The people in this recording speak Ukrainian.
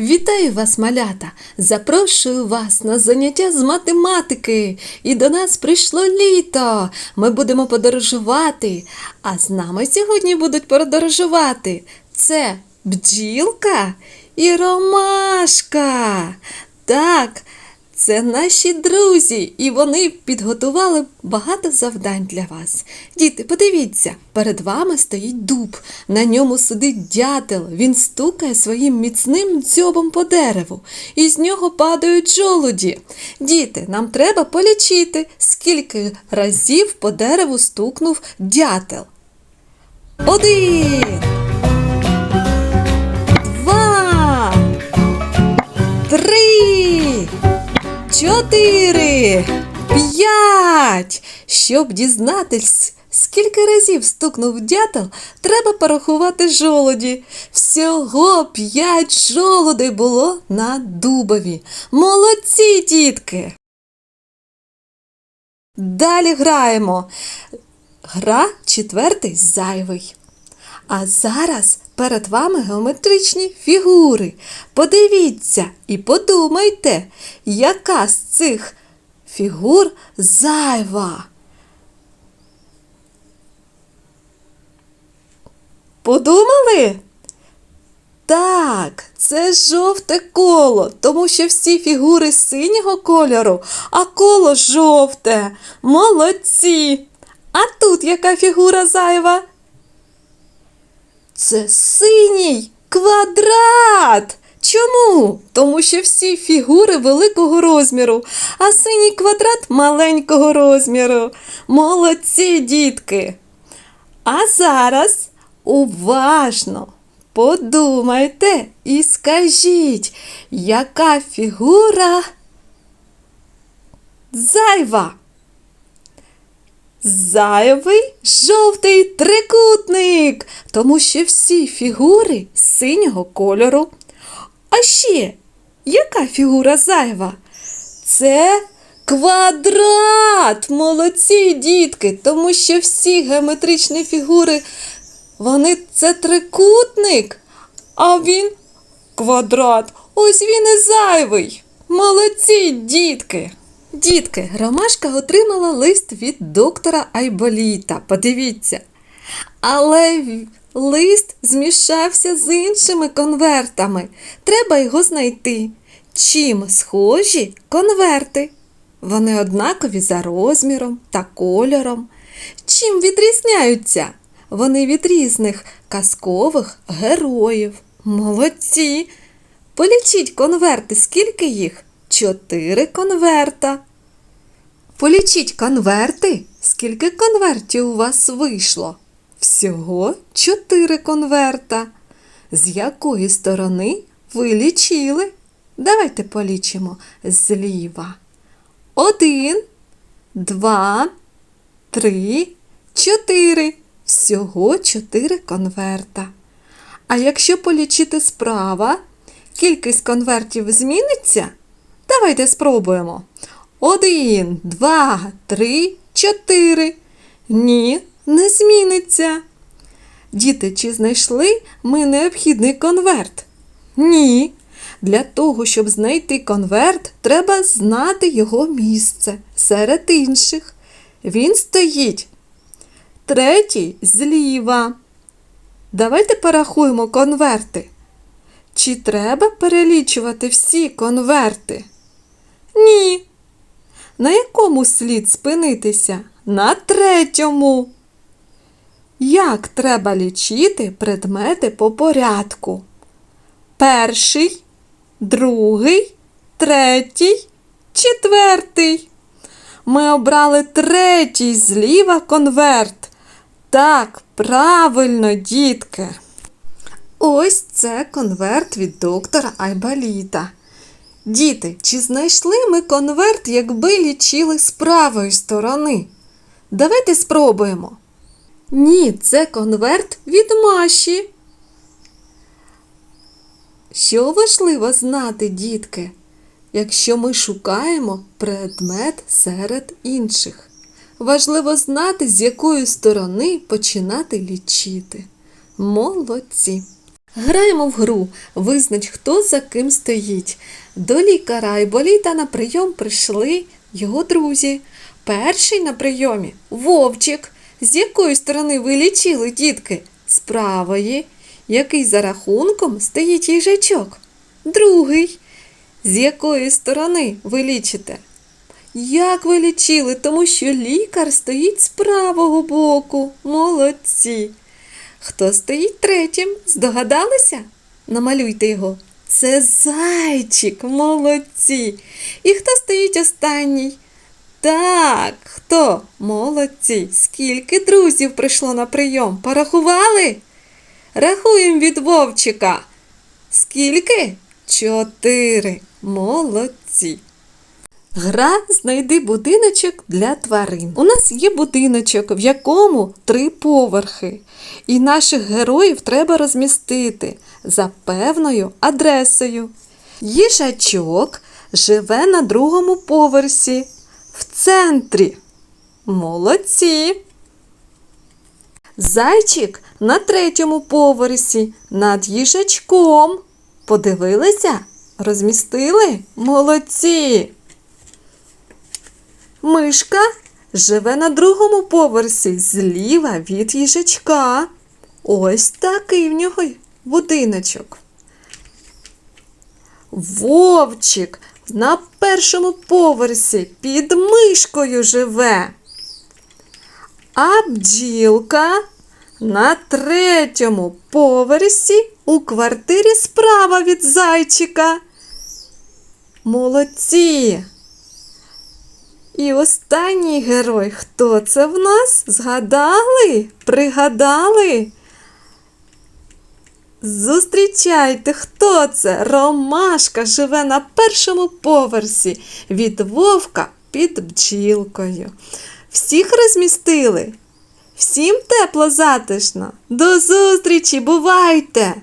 Вітаю вас, малята! Запрошую вас на заняття з математики. І до нас прийшло літо. Ми будемо подорожувати. А з нами сьогодні будуть подорожувати. Це бджілка і ромашка. Так, це наші друзі, і вони підготували багато завдань для вас. Діти, подивіться, перед вами стоїть дуб. На ньому сидить дятел. Він стукає своїм міцним дзьобом по дереву, і з нього падають жолуді. Діти, нам треба полічити, скільки разів по дереву стукнув дятел. Один. Чотири, п'ять. Щоб дізнатись, скільки разів стукнув дятел, треба порахувати жолуді. Всього п'ять жолудей було на дубові. Молодці, дітки! Далі граємо. Гра четвертий зайвий. А зараз перед вами геометричні фігури. Подивіться і подумайте, яка з цих фігур зайва. Подумали? Так, це жовте коло, тому що всі фігури синього кольору, а коло жовте. Молодці. А тут яка фігура зайва? Це синій квадрат. Чому? Тому що всі фігури великого розміру, а синій квадрат маленького розміру. Молодці, дітки. А зараз уважно подумайте і скажіть, яка фігура зайва? Зайвий жовтий трикутник, тому що всі фігури синього кольору. А ще яка фігура зайва? Це квадрат. Молодці дітки, тому що всі геометричні фігури, вони це трикутник, а він квадрат. Ось він і зайвий. Молодці, дітки. Дітки, Ромашка отримала лист від доктора Айболіта. Подивіться. Але лист змішався з іншими конвертами. Треба його знайти. Чим схожі конверти? Вони однакові за розміром та кольором. Чим відрізняються? Вони від різних казкових героїв. Молодці! Полічіть конверти, скільки їх? Чотири конверта. Полічіть конверти. Скільки конвертів у вас вийшло? Всього чотири конверта. З якої сторони ви лічили? Давайте полічимо зліва. Один, два, три, чотири. Всього чотири конверта. А якщо полічити справа, кількість конвертів зміниться? Давайте спробуємо. Один, два, три, чотири. Ні, не зміниться. Діти, чи знайшли ми необхідний конверт? Ні. Для того, щоб знайти конверт, треба знати його місце серед інших. Він стоїть. Третій зліва. Давайте порахуємо конверти. Чи треба перелічувати всі конверти? На якому слід спинитися? На третьому. Як треба лічити предмети по порядку? Перший, другий, третій, четвертий. Ми обрали третій зліва конверт. Так, правильно, дітки. Ось це конверт від доктора Айбаліта. Діти, чи знайшли ми конверт, якби лічили з правої сторони? Давайте спробуємо. Ні, це конверт від Маші. Що важливо знати, дітки, якщо ми шукаємо предмет серед інших? Важливо знати, з якої сторони починати лічити. Молодці! Граємо в гру. Визнач, хто за ким стоїть. До лікаря Айболіта на прийом прийшли його друзі. Перший на прийомі Вовчик. З якої сторони ви лічили, дітки? З правої. Який за рахунком стоїть їжачок? Другий. З якої сторони ви лічите? Як ви лічили, тому що лікар стоїть з правого боку. Молодці. Хто стоїть третім? Здогадалися? Намалюйте його. Це зайчик, молодці. І хто стоїть останній? Так, хто? Молодці. Скільки друзів прийшло на прийом? Порахували? Рахуємо від Вовчика. Скільки? Чотири. Молодці. Гра знайди будиночок для тварин. У нас є будиночок, в якому три поверхи, і наших героїв треба розмістити за певною адресою. Їжачок живе на другому поверсі, в центрі. Молодці. Зайчик на третьому поверсі над їжачком. Подивилися? Розмістили? Молодці. Мишка живе на другому поверсі зліва від їжачка. Ось такий в нього будиночок. Вовчик на першому поверсі під мишкою живе. А бджілка на третьому поверсі у квартирі справа від зайчика. Молодці! І останній герой, хто це в нас? Згадали? Пригадали? Зустрічайте, хто це? Ромашка живе на першому поверсі від вовка під бджілкою. Всіх розмістили? Всім тепло затишно. До зустрічі, бувайте!